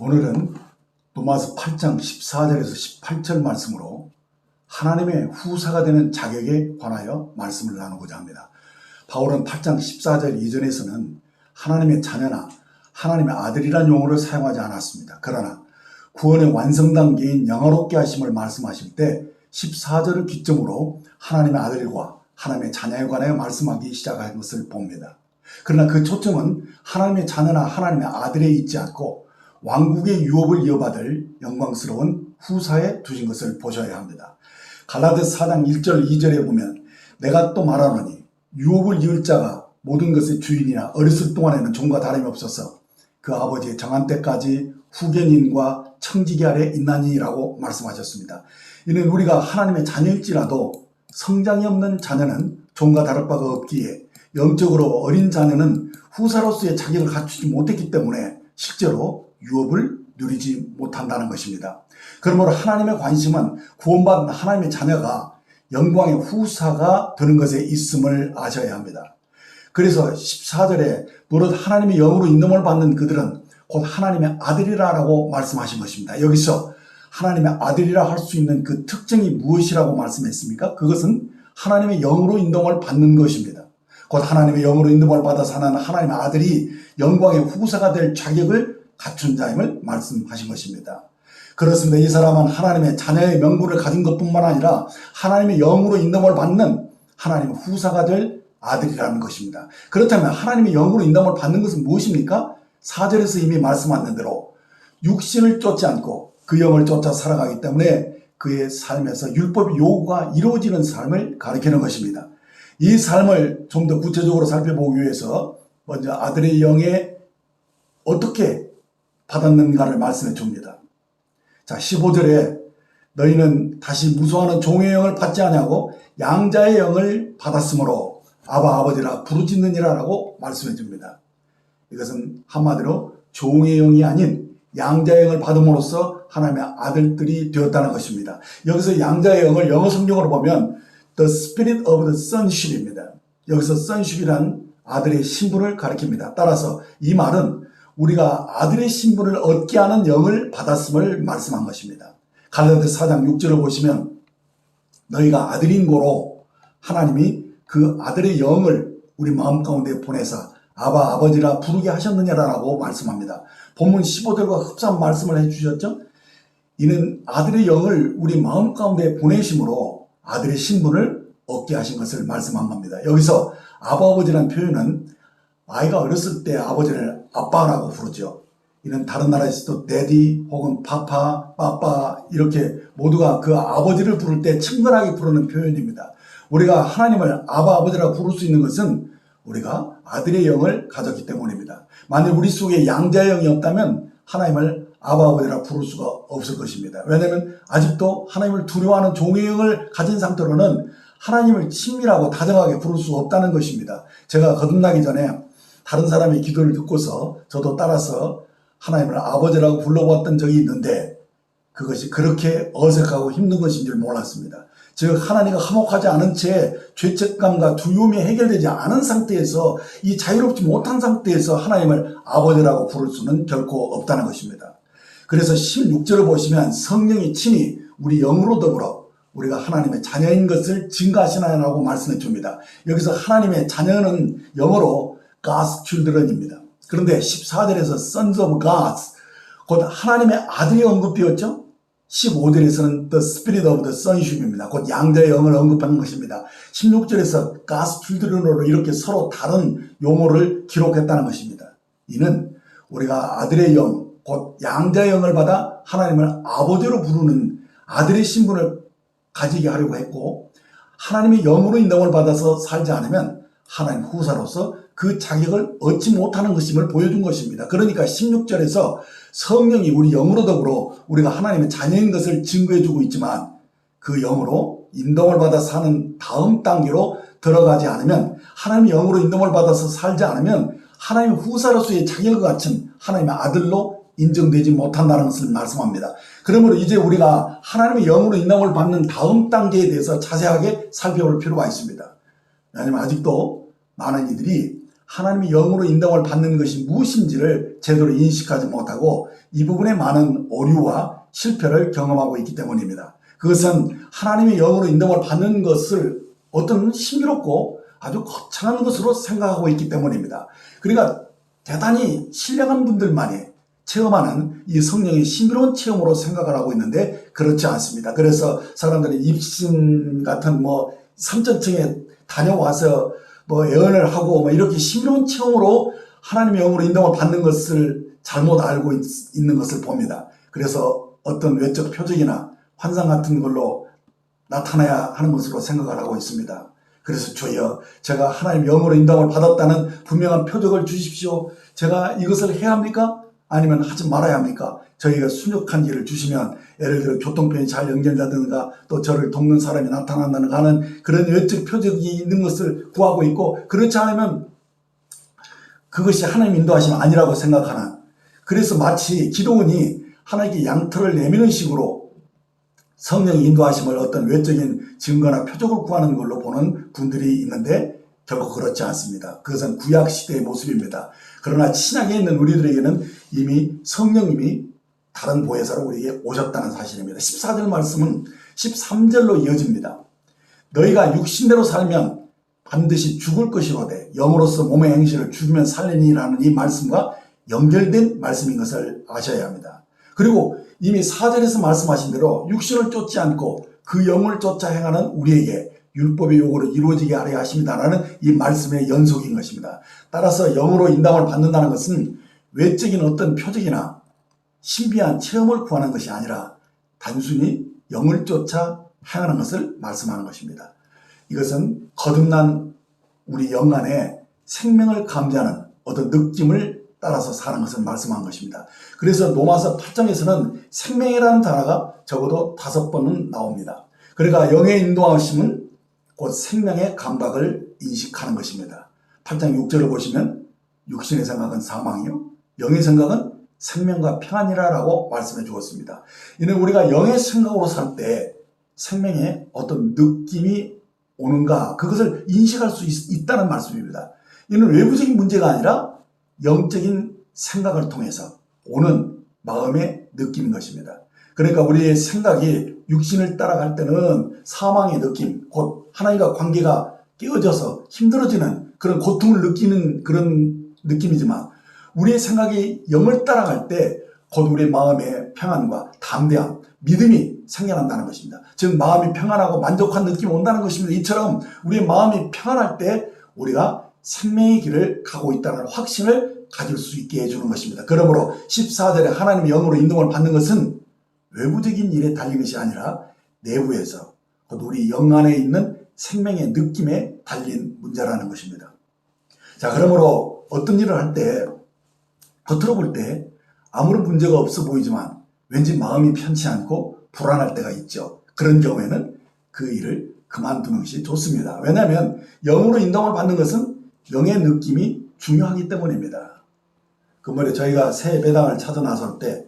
오늘은 로마서 8장 14절에서 18절 말씀으로 하나님의 후사가 되는 자격에 관하여 말씀을 나누고자 합니다. 바울은 8장 14절 이전에서는 하나님의 자녀나 하나님의 아들이란 용어를 사용하지 않았습니다. 그러나 구원의 완성 단계인 영화롭게 하심을 말씀하실 때 14절을 기점으로 하나님의 아들과 하나님의 자녀에 관하여 말씀하기 시작한 것을 봅니다. 그러나 그 초점은 하나님의 자녀나 하나님의 아들에 있지 않고 왕국의 유업을 이어받을 영광스러운 후사에 두신 것을 보셔야 합니다. 갈라드 4장 1절 2절에 보면 내가 또 말하노니 유업을 이을 자가 모든 것의 주인이나 어렸을 동안에는 종과 다름이 없어서 그 아버지의 정한 때까지 후견인과 청지기 아래 있나니라고 말씀하셨습니다. 이는 우리가 하나님의 자녀일지라도 성장이 없는 자녀는 종과 다를 바가 없기에 영적으로 어린 자녀는 후사로서의 자격을 갖추지 못했기 때문에 실제로 유업을 누리지 못한다는 것입니다. 그러므로 하나님의 관심은 구원받은 하나님의 자녀가 영광의 후사가 되는 것에 있음을 아셔야 합니다. 그래서 14절에 무릇 하나님의 영으로 인dom을 받는 그들은 곧 하나님의 아들이라라고 말씀하신 것입니다. 여기서 하나님의 아들이라 할 수 있는 그 특징이 무엇이라고 말씀했습니까? 그것은 하나님의 영으로 인dom을 받는 것입니다. 곧 하나님의 영으로 인dom을 받아 사는 하나님의 아들이 영광의 후사가 될 자격을 갖춘 자임을 말씀하신 것입니다. 그렇습니다. 이 사람은 하나님의 자녀의 명분을 가진 것뿐만 아니라 하나님의 영으로 인dom을 받는 하나님의 후사가 될 아들이라는 것입니다. 그렇다면 하나님의 영으로 인dom을 받는 것은 무엇입니까? 4절에서 이미 말씀하신 대로 육신을 쫓지 않고 그 영을 쫓아 살아가기 때문에 그의 삶에서 율법의 요구가 이루어지는 삶을 가리키는 것입니다. 이 삶을 좀 더 구체적으로 살펴보기 위해서 먼저 아들의 영에 어떻게 받았는가를 말씀해 줍니다. 자, 15절에 너희는 다시 무수하는 종의 영을 받지 아니하고 양자의 영을 받았으므로 아바 아버지라 부르짖느니라라고 말씀해 줍니다. 이것은 한마디로 종의 영이 아닌 양자의 영을 받음으로써 하나님의 아들들이 되었다는 것입니다. 여기서 양자의 영을 영어 성경으로 보면 The Spirit of the Sonship입니다. 여기서 Sonship이란 아들의 신분을 가리킵니다. 따라서 이 말은 우리가 아들의 신분을 얻게 하는 영을 받았음을 말씀한 것입니다. 갈라디 4장 6절을 보시면 너희가 아들인 고로 하나님이 그 아들의 영을 우리 마음 가운데 보내사 아바 아버지라 부르게 하셨느냐라고 말씀합니다. 본문 15절과 흡사한 말씀을 해주셨죠. 이는 아들의 영을 우리 마음 가운데 보내심으로 아들의 신분을 얻게 하신 것을 말씀한 겁니다. 여기서 아바 아버지라는 표현은 아이가 어렸을 때 아버지를 아빠라고 부르죠. 이는 다른 나라에서도 데디 혹은 파파, 빠빠 이렇게 모두가 그 아버지를 부를 때 친근하게 부르는 표현입니다. 우리가 하나님을 아바 아버지라고 부를 수 있는 것은 우리가 아들의 영을 가졌기 때문입니다. 만일 우리 속에 양자의 영이 없다면 하나님을 아바 아버지라 부를 수가 없을 것입니다. 왜냐하면 아직도 하나님을 두려워하는 종의 영을 가진 상태로는 하나님을 친밀하고 다정하게 부를 수 없다는 것입니다. 제가 거듭나기 전에 다른 사람의 기도를 듣고서 저도 따라서 하나님을 아버지라고 불러봤던 적이 있는데 그것이 그렇게 어색하고 힘든 것인 줄 몰랐습니다. 즉 하나님과 화목하지 않은 채 죄책감과 두려움이 해결되지 않은 상태에서 이 자유롭지 못한 상태에서 하나님을 아버지라고 부를 수는 결코 없다는 것입니다. 그래서 16절을 보시면 성령이 친히 우리 영으로 더불어 우리가 하나님의 자녀인 것을 증가하시나라고 말씀해 줍니다. 여기서 하나님의 자녀는 영어로 God's children입니다. 그런데 14절에서 Sons of God, 곧 하나님의 아들이 언급되었죠? 15절에서는 The Spirit of the Sonship입니다. 곧 양자의 영을 언급하는 것입니다. 16절에서 God's children으로 이렇게 서로 다른 용어를 기록했다는 것입니다. 이는 우리가 아들의 영, 곧 양자의 영을 받아 하나님을 아버지로 부르는 아들의 신분을 가지게 하려고 했고 하나님의 영으로 인정을 받아서 살지 않으면 하나님 후사로서 그 자격을 얻지 못하는 것임을 보여준 것입니다. 그러니까 16절에서 성령이 우리 영으로 더불어 우리가 하나님의 자녀인 것을 증거해주고 있지만 그 영으로 인동을 받아 사는 다음 단계로 들어가지 않으면 하나님의 영으로 인동을 받아서 살지 않으면 하나님의 후사로서의 자격을 갖춘 하나님의 아들로 인정되지 못한다는 것을 말씀합니다. 그러므로 이제 우리가 하나님의 영으로 인정을 받는 다음 단계에 대해서 자세하게 살펴볼 필요가 있습니다. 왜냐하면 아직도 많은 이들이 하나님의 영으로 인정을 받는 것이 무엇인지를 제대로 인식하지 못하고 이 부분에 많은 오류와 실패를 경험하고 있기 때문입니다. 그것은 하나님의 영으로 인정을 받는 것을 어떤 신비롭고 아주 거창한 것으로 생각하고 있기 때문입니다. 그러니까 대단히 신령한 분들만이 체험하는 이 성령의 신비로운 체험으로 생각을 하고 있는데 그렇지 않습니다. 그래서 사람들이 입신 같은 뭐 삼천층에 다녀와서 뭐 예언을 하고 뭐 이렇게 신비로운 체험으로 하나님의 영으로 인정을 받는 것을 잘못 알고 있, 있는 것을 봅니다. 그래서 어떤 외적 표적이나 환상 같은 걸로 나타나야 하는 것으로 생각을 하고 있습니다. 그래서 주여 제가 하나님 영으로 인정을 받았다는 분명한 표적을 주십시오. 제가 이것을 해야 합니까? 아니면 하지 말아야 합니까? 저희가 순역한 길을 주시면 예를 들어 교통편이 잘 연결되든가 또 저를 돕는 사람이 나타난다는 하는 그런 외적 표적이 있는 것을 구하고 있고 그렇지 않으면 그것이 하나님 인도하심 아니라고 생각하는 그래서 마치 기도원이 하나님께 양털을 내미는 식으로 성령의 인도하심을 어떤 외적인 증거나 표적을 구하는 걸로 보는 분들이 있는데 결국 그렇지 않습니다. 그것은 구약 시대의 모습입니다. 그러나 신약에 있는 우리들에게는 이미 성령님이 다른 보혜사로 우리에게 오셨다는 사실입니다. 14절 말씀은 13절로 이어집니다. 너희가 육신대로 살면 반드시 죽을 것이로되 영으로서 몸의 행실을 죽이면 살리니라는 이 말씀과 연결된 말씀인 것을 아셔야 합니다. 그리고 이미 4절에서 말씀하신 대로 육신을 쫓지 않고 그 영을 쫓아 행하는 우리에게 율법의 요구로 이루어지게 하려 하십니다라는 이 말씀의 연속인 것입니다. 따라서 영으로 인담을 받는다는 것은 외적인 어떤 표적이나 신비한 체험을 구하는 것이 아니라 단순히 영을 쫓아 행하는 것을 말씀하는 것입니다. 이것은 거듭난 우리 영 안에 생명을 감지하는 어떤 느낌을 따라서 사는 것을 말씀한 것입니다. 그래서 로마서 8장에서는 생명이라는 단어가 적어도 다섯 번은 나옵니다. 그러니까 영의 인도하심은 곧 생명의 감각을 인식하는 것입니다. 8장 6절을 보시면 육신의 생각은 사망이요. 영의 생각은 생명과 평안이라라고 말씀해 주었습니다. 이는 우리가 영의 생각으로 살 때 생명의 어떤 느낌이 오는가 그것을 인식할 수 있, 다는 말씀입니다. 이는 외부적인 문제가 아니라 영적인 생각을 통해서 오는 마음의 느낌인 것입니다. 그러니까 우리의 생각이 육신을 따라갈 때는 사망의 느낌, 곧 하나님과 관계가 깨어져서 힘들어지는 그런 고통을 느끼는 그런 느낌이지만 우리의 생각이 영을 따라갈 때 곧 우리의 마음의 평안과 담대함, 믿음이 생겨난다는 것입니다. 즉 마음이 평안하고 만족한 느낌이 온다는 것입니다. 이처럼 우리의 마음이 평안할 때 우리가 생명의 길을 가고 있다는 확신을 가질 수 있게 해주는 것입니다. 그러므로 14절에 하나님의 영으로 인동을 받는 것은 외부적인 일에 달린 것이 아니라 내부에서 곧 우리 영 안에 있는 생명의 느낌에 달린 문제라는 것입니다. 자, 그러므로 어떤 일을 할 때, 겉으로 볼 때 아무런 문제가 없어 보이지만 왠지 마음이 편치 않고 불안할 때가 있죠. 그런 경우에는 그 일을 그만두는 것이 좋습니다. 왜냐하면 영으로 인정을 받는 것은 영의 느낌이 중요하기 때문입니다. 그 말에 저희가 새 배당을 찾아 나설 때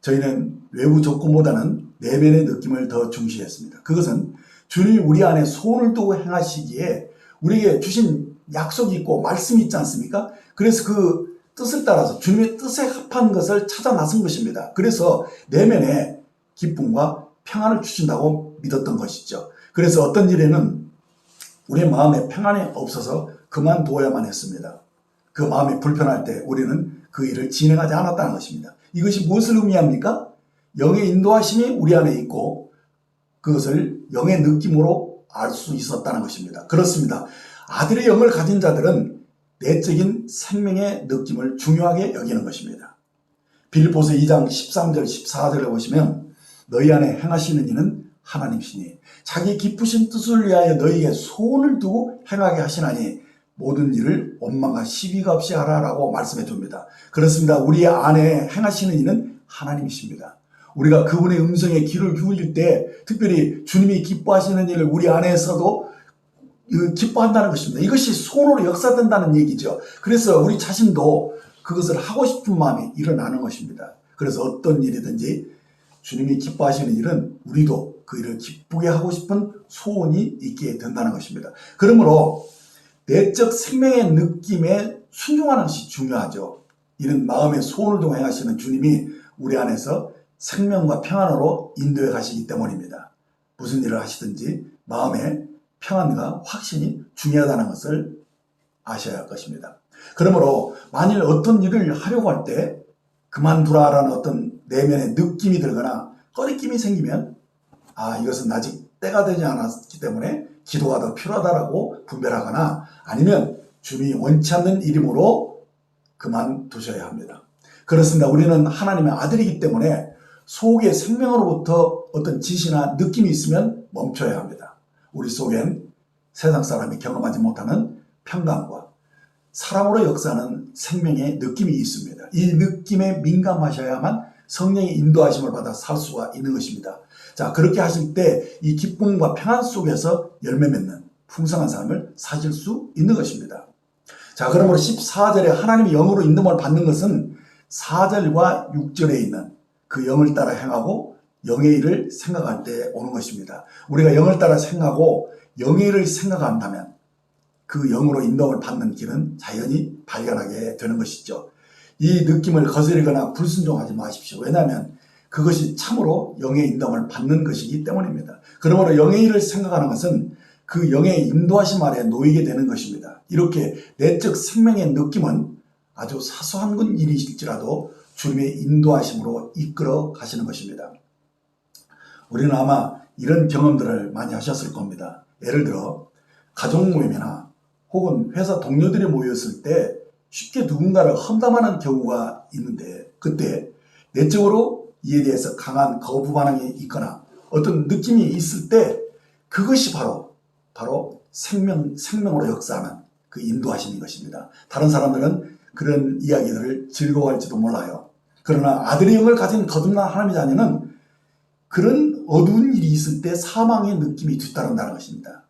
저희는 외부 조건보다는 내면의 느낌을 더 중시했습니다. 그것은 주님이 우리 안에 소원을 두고 행하시기에 우리에게 주신 약속이 있고 말씀이 있지 않습니까? 그래서 그 뜻을 따라서 주님의 뜻에 합한 것을 찾아 나선 것입니다. 그래서 내면에 기쁨과 평안을 주신다고 믿었던 것이죠. 그래서 어떤 일에는 우리의 마음에 평안이 없어서 그만두어야만 했습니다. 그 마음이 불편할 때 우리는 그 일을 진행하지 않았다는 것입니다. 이것이 무엇을 의미합니까? 영의 인도하심이 우리 안에 있고 그것을 영의 느낌으로 알 수 있었다는 것입니다. 그렇습니다. 아들의 영을 가진 자들은 내적인 생명의 느낌을 중요하게 여기는 것입니다. 빌보서 2장 13절 14절을 보시면 너희 안에 행하시는 이는 하나님이시니 자기 기쁘신 뜻을 위하여 너희에게 소원을 두고 행하게 하시나니 모든 일을 원망과 시비가 없이 하라라고 말씀해 줍니다. 그렇습니다. 우리 안에 행하시는 이는 하나님이십니다. 우리가 그분의 음성에 귀를 기울일 때 특별히 주님이 기뻐하시는 일을 우리 안에서도 기뻐한다는 것입니다. 이것이 손으로 역사된다는 얘기죠. 그래서 우리 자신도 그것을 하고 싶은 마음이 일어나는 것입니다. 그래서 어떤 일이든지 주님이 기뻐하시는 일은 우리도 그 일을 기쁘게 하고 싶은 소원이 있게 된다는 것입니다. 그러므로 내적 생명의 느낌에 순종하는 것이 중요하죠. 이런 마음의 소원을 통해 하시는 주님이 우리 안에서 생명과 평안으로 인도해 가시기 때문입니다. 무슨 일을 하시든지 마음의 평안과 확신이 중요하다는 것을 아셔야 할 것입니다. 그러므로 만일 어떤 일을 하려고 할 때 그만두라라는 어떤 내면의 느낌이 들거나 꺼리낌이 생기면 아 이것은 아직 때가 되지 않았기 때문에 기도가 더 필요하다라고 분별하거나 아니면 주님이 원치 않는 일이므로 그만두셔야 합니다. 그렇습니다. 우리는 하나님의 아들이기 때문에 속에 생명으로부터 어떤 지시나 느낌이 있으면 멈춰야 합니다. 우리 속엔 세상 사람이 경험하지 못하는 평강과 사람으로 역사하는 생명의 느낌이 있습니다. 이 느낌에 민감하셔야만 성령의 인도하심을 받아 살 수가 있는 것입니다. 자, 그렇게 하실 때 이 기쁨과 평안 속에서 열매 맺는 풍성한 삶을 사실 수 있는 것입니다. 자, 그러므로 14절에 하나님의 영으로 인도를 받는 것은 4절과 6절에 있는 그 영을 따라 행하고 영의 일을 생각할 때 오는 것입니다. 우리가 영을 따라 생각하고 영의 일을 생각한다면 그 영으로 인도를 받는 길은 자연히 발견하게 되는 것이죠. 이 느낌을 거스르거나 불순종하지 마십시오. 왜냐하면 그것이 참으로 영의 인도를 받는 것이기 때문입니다. 그러므로 영의 일을 생각하는 것은 그 영의 인도하심 아래 놓이게 되는 것입니다. 이렇게 내적 생명의 느낌은 아주 사소한 건 일이실지라도 주님의 인도하심으로 이끌어 가시는 것입니다. 우리는 아마 이런 경험들을 많이 하셨을 겁니다. 예를 들어 가족 모임이나 혹은 회사 동료들이 모였을 때 쉽게 누군가를 험담하는 경우가 있는데 그때 내적으로 이에 대해서 강한 거부 반응이 있거나 어떤 느낌이 있을 때 그것이 바로 바로 생명 생명으로 역사하는 그 인도하심인 것입니다. 다른 사람들은 그런 이야기들을 즐거워할지도 몰라요. 그러나 아들의 영을 가진 거듭난 하나님의 자녀는 그런 어두운 일이 있을 때 사망의 느낌이 뒤따른다는 것입니다.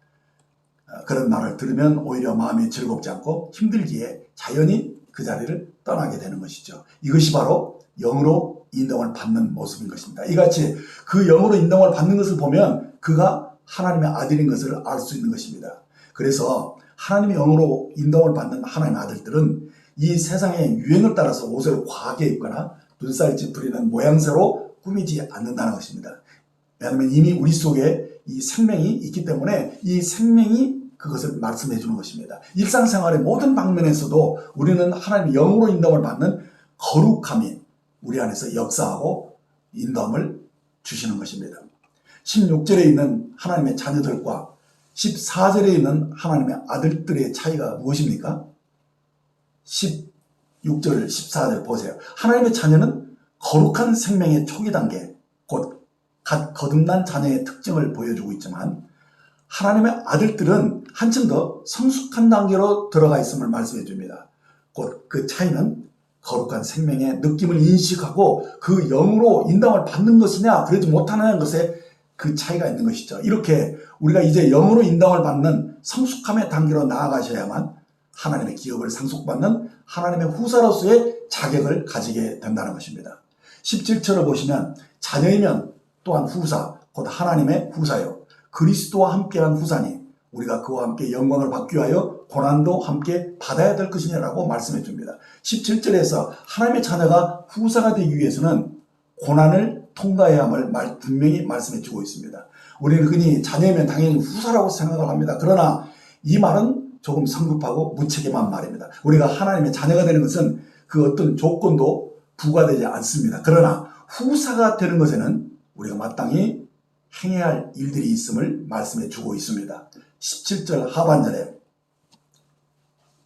어, 그런 말을 들으면 오히려 마음이 즐겁지 않고 힘들기에 자연히 그 자리를 떠나게 되는 것이죠. 이것이 바로 영으로 인정을 받는 모습인 것입니다. 이같이 그 영으로 인정을 받는 것을 보면 그가 하나님의 아들인 것을 알 수 있는 것입니다. 그래서 하나님의 영으로 인정을 받는 하나님의 아들들은 이 세상의 유행을 따라서 옷을 과하게 입거나 눈살 찌푸리는 모양새로 꾸미지 않는다는 것입니다. 왜냐하면 이미 우리 속에 이 생명이 있기 때문에 이 생명이 그것을 말씀해 주는 것입니다. 일상생활의 모든 방면에서도 우리는 하나님의 영으로 인도을 받는 거룩함이 우리 안에서 역사하고 인도함을 주시는 것입니다. 16절에 있는 하나님의 자녀들과 14절에 있는 하나님의 아들들의 차이가 무엇입니까? 16절, 14절 보세요. 하나님의 자녀는 거룩한 생명의 초기 단계, 곧 갓 거듭난 자녀의 특징을 보여주고 있지만 하나님의 아들들은 한층 더 성숙한 단계로 들어가 있음을 말씀해 줍니다. 곧 그 차이는 거룩한 생명의 느낌을 인식하고 그 영으로 인당을 받는 것이냐 그러지 못하는 것에 그 차이가 있는 것이죠. 이렇게 우리가 이제 영으로 인당을 받는 성숙함의 단계로 나아가셔야만 하나님의 기업을 상속받는 하나님의 후사로서의 자격을 가지게 된다는 것입니다. 17절을 보시면 자녀이면 또한 후사, 곧 하나님의 후사요. 그리스도와 함께한 후사니 우리가 그와 함께 영광을 받기 위하여 고난도 함께 받아야 될 것이냐라고 말씀해 줍니다. 17절에서 하나님의 자녀가 후사가 되기 위해서는 고난을 통과해야 함을 말, 분명히 말씀해 주고 있습니다. 우리는 흔히 자녀면 당연히 후사라고 생각을 합니다. 그러나 이 말은 조금 성급하고 무책임한 말입니다. 우리가 하나님의 자녀가 되는 것은 그 어떤 조건도 부과되지 않습니다. 그러나 후사가 되는 것에는 우리가 마땅히 행해야 할 일들이 있음을 말씀해 주고 있습니다. 17절 하반절에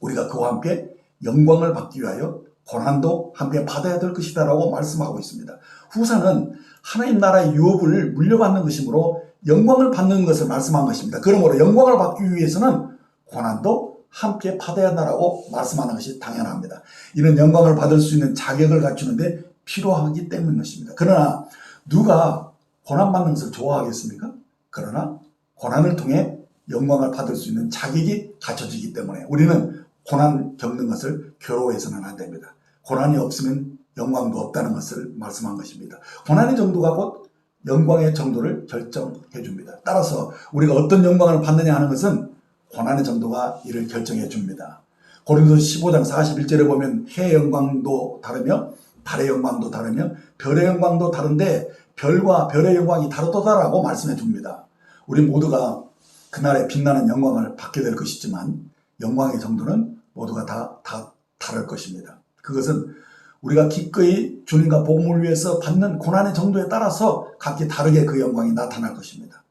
우리가 그와 함께 영광을 받기 위하여 고난도 함께 받아야 될 것이다 라고 말씀하고 있습니다. 후사는 하나님 나라의 유업을 물려받는 것이므로 영광을 받는 것을 말씀한 것입니다. 그러므로 영광을 받기 위해서는 고난도 함께 받아야 한다라고 말씀하는 것이 당연합니다. 이런 영광을 받을 수 있는 자격을 갖추는데 필요하기 때문인 것입니다. 그러나 누가 고난받는 것을 좋아하겠습니까? 그러나 고난을 통해 영광을 받을 수 있는 자격이 갖춰지기 때문에 우리는 고난 겪는 것을 괴로워해서는 안 됩니다. 고난이 없으면 영광도 없다는 것을 말씀한 것입니다. 고난의 정도가 곧 영광의 정도를 결정해 줍니다. 따라서 우리가 어떤 영광을 받느냐 하는 것은 고난의 정도가 이를 결정해 줍니다. 고린도 15장 41절에 보면 해 영광도 다르며 달의 영광도 다르며 별의 영광도 다른데 별과 별의 영광이 다르다라고 말씀해 줍니다. 우리 모두가 그날의 빛나는 영광을 받게 될 것이지만 영광의 정도는 모두가 다, 다 다를 것입니다. 그것은 우리가 기꺼이 주님과 복음을 위해서 받는 고난의 정도에 따라서 각기 다르게 그 영광이 나타날 것입니다.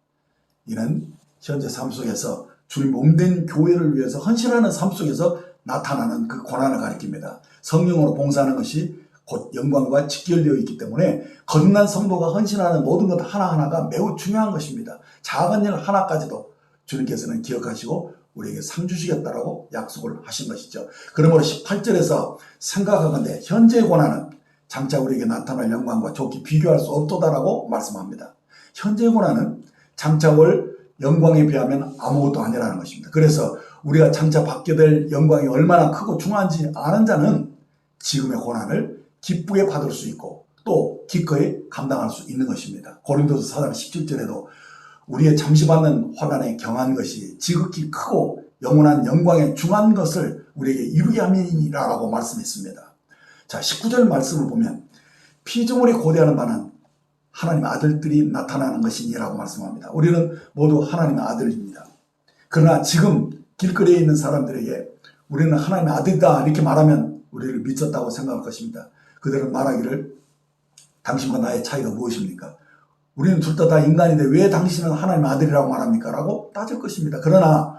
이는 현재 삶 속에서 주님 몸된 교회를 위해서 헌신하는 삶 속에서 나타나는 그 고난을 가리킵니다. 성령으로 봉사하는 것이 곧 영광과 직결되어 있기 때문에 거듭난 성도가 헌신하는 모든 것 하나하나가 매우 중요한 것입니다. 작은 일 하나까지도 주님께서는 기억하시고 우리에게 상 주시겠다라고 약속을 하신 것이죠. 그러므로 18절에서 생각하건대 현재의 고난은 장차 우리에게 나타날 영광과 좋게 비교할 수 없도다라고 말씀합니다. 현재의 고난은 장차 올 영광에 비하면 아무것도 아니라는 것입니다. 그래서 우리가 장차 받게 될 영광이 얼마나 크고 중요한지 아는 자는 지금의 고난을 기쁘게 받을 수 있고 또 기꺼이 감당할 수 있는 것입니다. 고린도서 4장 17절에도 우리의 잠시 받는 환란에 경한 것이 지극히 크고 영원한 영광에 중한 것을 우리에게 이루게 함이라고 말씀했습니다. 자, 19절 말씀을 보면 피조물이 고대하는 바는 하나님의 아들들이 나타나는 것이니라고 말씀합니다. 우리는 모두 하나님의 아들입니다. 그러나 지금 길거리에 있는 사람들에게 우리는 하나님의 아들이다 이렇게 말하면 우리를 미쳤다고 생각할 것입니다. 그들은 말하기를 당신과 나의 차이가 무엇입니까? 우리는 둘 다 다 인간인데 왜 당신은 하나님의 아들이라고 말합니까? 라고 따질 것입니다. 그러나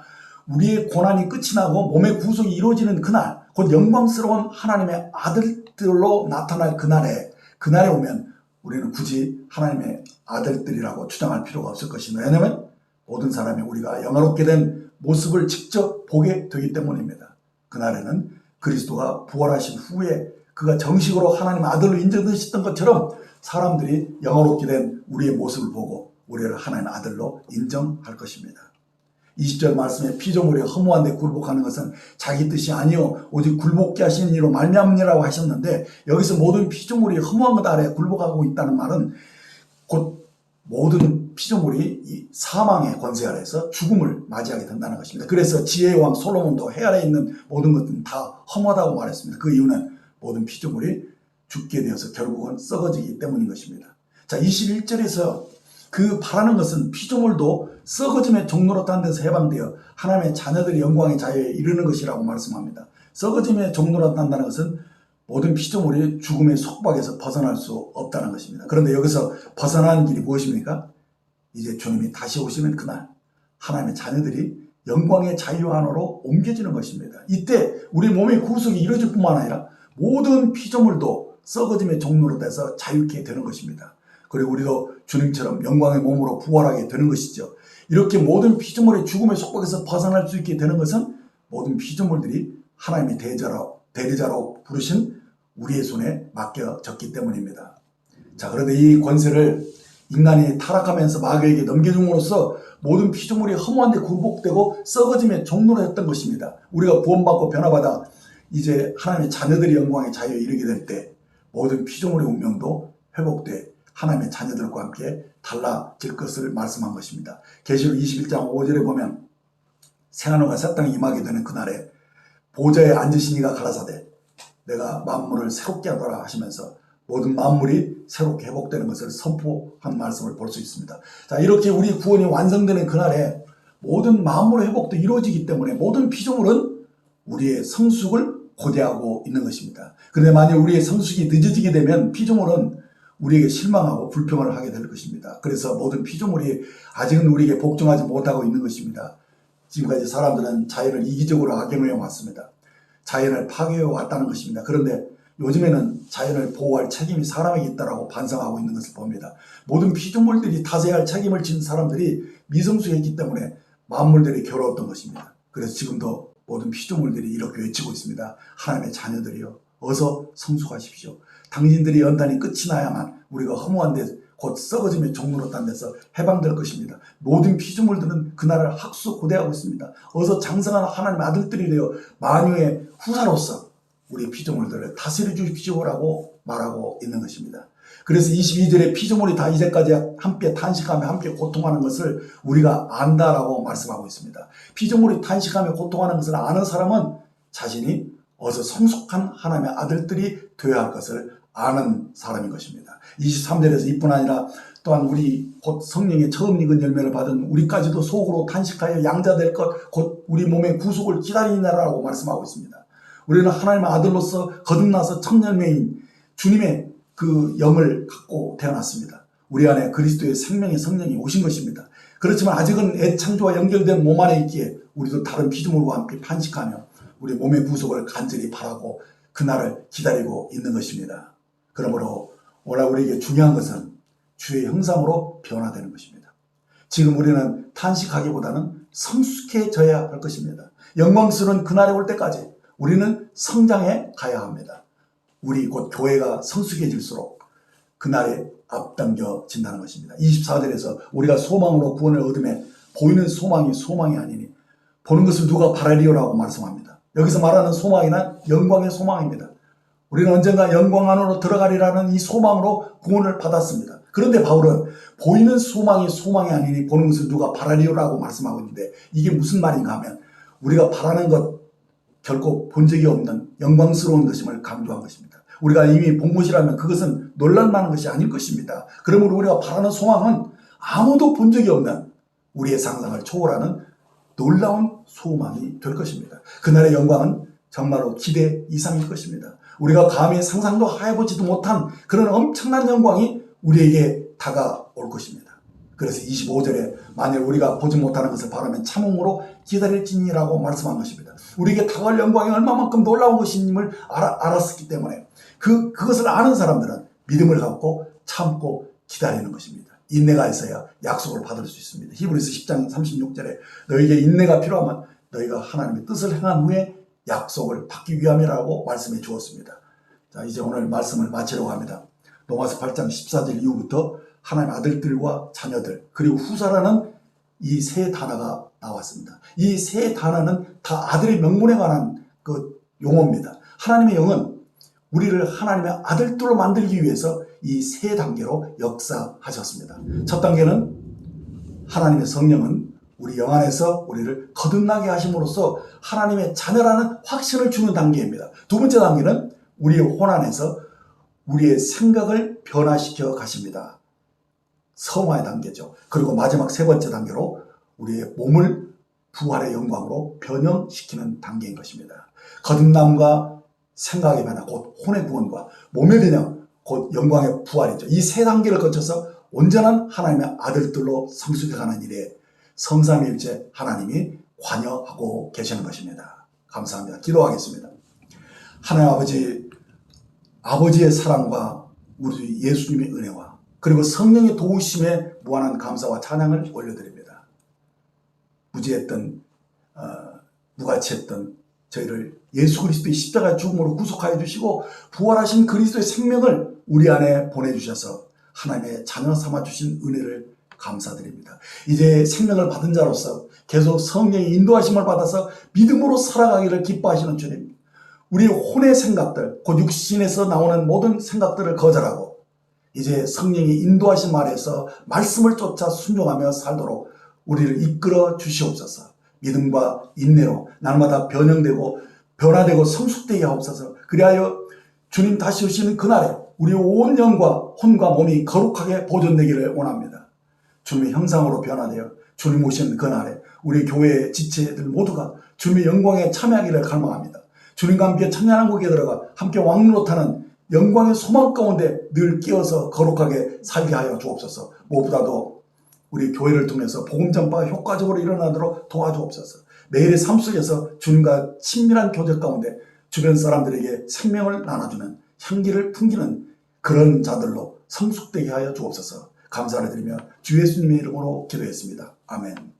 우리의 고난이 끝이 나고 몸의 구속이 이루어지는 그날, 곧 영광스러운 하나님의 아들들로 나타날 그날에, 그날에 오면 우리는 굳이 하나님의 아들들이라고 주장할 필요가 없을 것입니다. 왜냐하면 모든 사람이 우리가 영화롭게 된 모습을 직접 보게 되기 때문입니다. 그날에는 그리스도가 부활하신 후에 그가 정식으로 하나님 아들로 인정되셨던 것처럼 사람들이 영화롭게 된 우리의 모습을 보고 우리를 하나님 아들로 인정할 것입니다. 20절 말씀에 피조물이 허무한 데 굴복하는 것은 자기 뜻이 아니요 오직 굴복케 하시는 이로 말미암니라고 하셨는데 여기서 모든 피조물이 허무한 것 아래 굴복하고 있다는 말은 곧 모든 피조물이 이 사망의 권세 아래서 죽음을 맞이하게 된다는 것입니다. 그래서 지혜의 왕 솔로몬도 해 아래 있는 모든 것들은 다 허무하다고 말했습니다. 그 이유는 모든 피조물이 죽게 되어서 결국은 썩어지기 때문인 것입니다. 자, 21절에서 그 바라는 것은 피조물도 썩어짐의 종로로 딴 데서 해방되어 하나님의 자녀들의 영광의 자유에 이르는 것이라고 말씀합니다. 썩어짐의 종로로 딴다는 것은 모든 피조물이 죽음의 속박에서 벗어날 수 없다는 것입니다. 그런데 여기서 벗어나는 길이 무엇입니까? 이제 주님이 다시 오시는 그날 하나님의 자녀들이 영광의 자유 안으로 옮겨지는 것입니다. 이때 우리 몸의 구속이 이루어질 뿐만 아니라 모든 피조물도 썩어짐의 종로로 돼서 자유케 되는 것입니다. 그리고 우리도 주님처럼 영광의 몸으로 부활하게 되는 것이죠. 이렇게 모든 피조물의 죽음의 속박에서 벗어날 수 있게 되는 것은 모든 피조물들이 하나님의 대자로, 대리자로 부르신 우리의 손에 맡겨졌기 때문입니다. 자, 그런데 이 권세를 인간이 타락하면서 마귀에게 넘겨줌으로써 모든 피조물이 허무한데 굴복되고 썩어짐의 종로로 했던 것입니다. 우리가 구원받고 변화받아 이제 하나님의 자녀들의 영광의 자유에 이르게 될 때 모든 피조물의 운명도 회복돼 하나님의 자녀들과 함께 달라질 것을 말씀한 것입니다. 계시록 21장 5절에 보면 새하늘과 새 땅이 임하게 되는 그날에 보좌에 앉으신 이가 가라사대 내가 만물을 새롭게 하더라 하시면서 모든 만물이 새롭게 회복되는 것을 선포한 말씀을 볼 수 있습니다. 자, 이렇게 우리 구원이 완성되는 그날에 모든 만물의 회복도 이루어지기 때문에 모든 피조물은 우리의 성숙을 고대하고 있는 것입니다. 그런데 만약 우리의 성숙이 늦어지게 되면 피조물은 우리에게 실망하고 불평을 하게 될 것입니다. 그래서 모든 피조물이 아직은 우리에게 복종하지 못하고 있는 것입니다. 지금까지 사람들은 자연을 이기적으로 악용해 왔습니다. 자연을 파괴해 왔다는 것입니다. 그런데 요즘에는 자연을 보호할 책임이 사람에게 있다라고 반성하고 있는 것을 봅니다. 모든 피조물들이 타세할 책임을 진 사람들이 미성숙했기 때문에 만물들이 괴로웠던 것입니다. 그래서 지금도 모든 피조물들이 이렇게 외치고 있습니다. 하나님의 자녀들이여 어서 성숙하십시오. 당신들이 연단이 끝이 나야만 우리가 허무한 데 곧 썩어짐의 종로로 딴 데서 해방될 것입니다. 모든 피조물들은 그날을 학수 고대하고 있습니다. 어서 장성한 하나님의 아들들이 되어 만유의 후사로서 우리 피조물들을 다스려 주십시오라고 말하고 있는 것입니다. 그래서 22절에 피조물이 다 이제까지 함께 탄식하며 함께 고통하는 것을 우리가 안다라고 말씀하고 있습니다. 피조물이 탄식하며 고통하는 것을 아는 사람은 자신이 어서 성숙한 하나님의 아들들이 되어야 할 것을 아는 사람인 것입니다. 23절에서 이뿐 아니라 또한 우리 곧 성령의 처음 익은 열매를 받은 우리까지도 속으로 탄식하여 양자될 것 곧 우리 몸의 구속을 기다리느라고 말씀하고 있습니다. 우리는 하나님의 아들로서 거듭나서 첫 열매인 주님의 그 영을 갖고 태어났습니다. 우리 안에 그리스도의 생명의 성령이 오신 것입니다. 그렇지만 아직은 애창조와 연결된 몸 안에 있기에 우리도 다른 피조물과 함께 탄식하며 우리 몸의 구속을 간절히 바라고 그날을 기다리고 있는 것입니다. 그러므로 오늘 우리에게 중요한 것은 주의 형상으로 변화되는 것입니다. 지금 우리는 탄식하기보다는 성숙해져야 할 것입니다. 영광스러운 그날이 올 때까지 우리는 성장해 가야 합니다. 우리 곧 교회가 성숙해질수록 그날에 앞당겨진다는 것입니다. 24절에서 우리가 소망으로 구원을 얻음에 보이는 소망이 소망이 아니니 보는 것을 누가 바라리오라고 말씀합니다. 여기서 말하는 소망이란 영광의 소망입니다. 우리는 언젠가 영광 안으로 들어가리라는 이 소망으로 구원을 받았습니다. 그런데 바울은 보이는 소망이 소망이 아니니 보는 것을 누가 바라리오라고 말씀하고 있는데 이게 무슨 말인가 하면 우리가 바라는 것 결코 본 적이 없는 영광스러운 것임을 강조한 것입니다. 우리가 이미 본 것이라면 그것은 놀랄만한 것이 아닐 것입니다. 그러므로 우리가 바라는 소망은 아무도 본 적이 없는 우리의 상상을 초월하는 놀라운 소망이 될 것입니다. 그날의 영광은 정말로 기대 이상일 것입니다. 우리가 감히 상상도 해보지도 못한 그런 엄청난 영광이 우리에게 다가올 것입니다. 그래서 25절에 만일 우리가 보지 못하는 것을 바라면 참음으로 기다릴지니라고 말씀한 것입니다. 우리에게 다가올 영광이 얼마만큼 놀라운 것임을 알아, 알았기 때문에 그, 그것을 아는 사람들은 믿음을 갖고 참고 기다리는 것입니다. 인내가 있어야 약속을 받을 수 있습니다. 히브리서 10장 36절에 너에게 인내가 필요하면 너희가 하나님의 뜻을 행한 후에 약속을 받기 위함이라고 말씀해 주었습니다. 자, 이제 오늘 말씀을 마치려고 합니다. 로마서 8장 14절 이후부터 하나님의 아들들과 자녀들 그리고 후사라는 이 세 단어가 나왔습니다. 이 세 단어는 다 아들의 명분에 관한 그 용어입니다. 하나님의 영은 우리를 하나님의 아들들로 만들기 위해서 이 세 단계로 역사하셨습니다. 첫 단계는 하나님의 성령은 우리 영 안에서 우리를 거듭나게 하심으로써 하나님의 자녀라는 확신을 주는 단계입니다. 두 번째 단계는 우리의 혼 안에서 우리의 생각을 변화시켜 가십니다. 성화의 단계죠. 그리고 마지막 세 번째 단계로 우리의 몸을 부활의 영광으로 변형시키는 단계인 것입니다. 거듭남과 생각의 변화, 곧 혼의 구원과 몸의 변형, 곧 영광의 부활이죠. 이 세 단계를 거쳐서 온전한 하나님의 아들들로 성숙해가는 일에 성삼일체 하나님이 관여하고 계시는 것입니다. 감사합니다. 기도하겠습니다. 하나님 아버지, 아버지의 사랑과 우리 예수님의 은혜와 그리고 성령의 도우심에 무한한 감사와 찬양을 올려드립니다. 무지했던 어, 무가치했던 저희를 예수 그리스도의 십자가 죽음으로 구속하여 주시고 부활하신 그리스도의 생명을 우리 안에 보내주셔서 하나님의 자녀 삼아 주신 은혜를 감사드립니다. 이제 생명을 받은 자로서 계속 성령의 인도하심을 받아서 믿음으로 살아가기를 기뻐하시는 주님. 우리 혼의 생각들, 곧 육신에서 나오는 모든 생각들을 거절하고 이제 성령이 인도하신 말에서 말씀을 쫓아 순종하며 살도록 우리를 이끌어 주시옵소서. 믿음과 인내로 날마다 변형되고 변화되고 성숙되게 하옵소서. 그리하여 주님 다시 오시는 그날에 우리 온 영과 혼과 몸이 거룩하게 보존되기를 원합니다. 주님의 형상으로 변화되어 주님 오시는 그날에 우리 교회의 지체들 모두가 주님의 영광에 참여하기를 갈망합니다. 주님과 함께 찬양한 곡에 들어가 함께 왕노릇하는 영광의 소망 가운데 늘 끼어서 거룩하게 살게 하여 주옵소서. 무엇보다도 우리 교회를 통해서 복음 전파가 효과적으로 일어나도록 도와주옵소서. 매일의 삶 속에서 주님과 친밀한 교제 가운데 주변 사람들에게 생명을 나눠주는 향기를 풍기는 그런 자들로 성숙되게 하여 주옵소서. 감사를 드리며 주 예수님의 이름으로 기도했습니다. 아멘.